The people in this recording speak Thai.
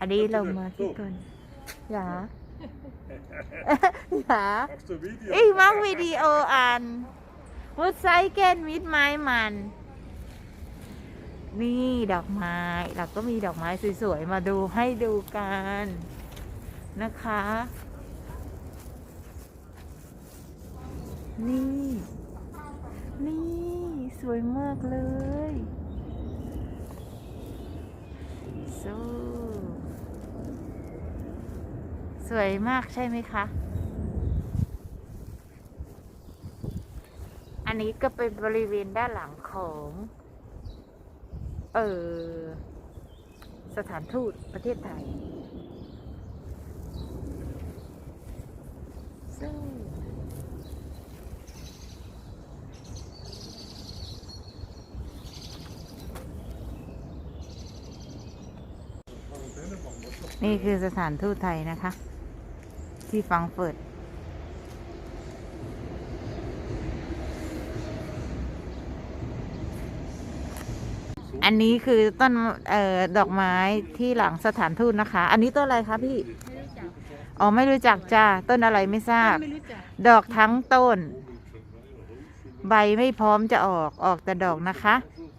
อันนี้เรามาที่ก่อนอย่าอย่า Machst du Video? อีมักวิดีโออันมุดไซเกนมิดไม้มันนี่ดอกไม้ เราก็มีดอกไม้สวยๆ มาดูให้ดูกันนะคะ นี่ นี่ สวยมากเลยสู้ สวยมากใช่ไหมคะ อันนี้ก็เป็นบริเวณด้านหลังของ เออสถานทูตประเทศไทย ซึ่งนี่คือสถานทูตไทยนะคะ ที่ฟังเฟิร์ตอันนี้คือต้นเอ่อดอกไม้ที่หลังสถานทูตนะคะ อันนี้ต้นอะไรคะพี่ อ๋อไม่รู้จักจ้าต้นอะไรไม่ทราบไม่รู้จักดอกทั้งต้น ใบไม่พร้อมจะออกออกแต่ดอกนะคะอ